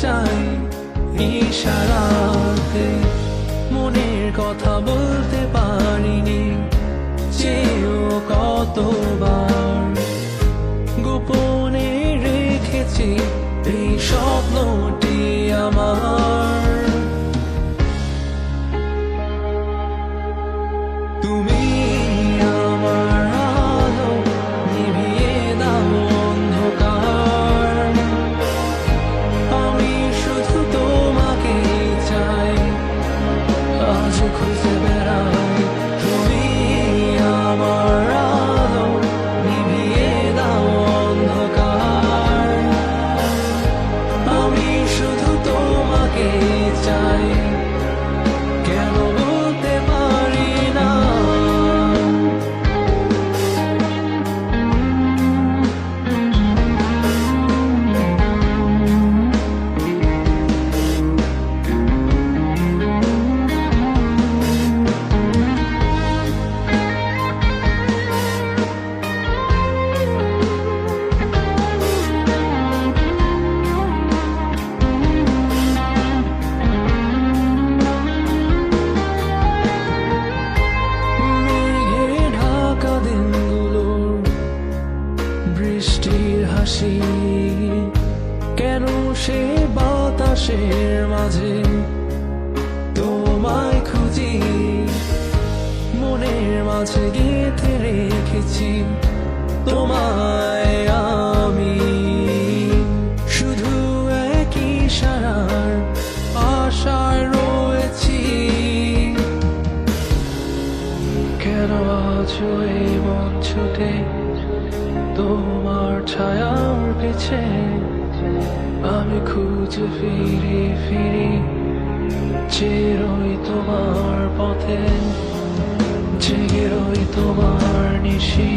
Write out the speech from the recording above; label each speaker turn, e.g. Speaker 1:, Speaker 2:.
Speaker 1: চাই ইশারাতে। মনের কথা বলতে পারিনি চেয়েও কতবার। গোপনে রেখেছি এই স্বপ্নটি আমার। তুমি সে বাতাসের মাঝে তোমায় খুঁজি। মনের মাঝে গেঁথে রেখেছি তোমায় আমি। শুধু একই সারার আশায় রয়েছি। কেন আছো এই ছুটে তোমার ছায়ার পিছে আমি খুঁজে ফিরি ফিরি চেরই তোমার পথে জেগে রই তোমার নিশি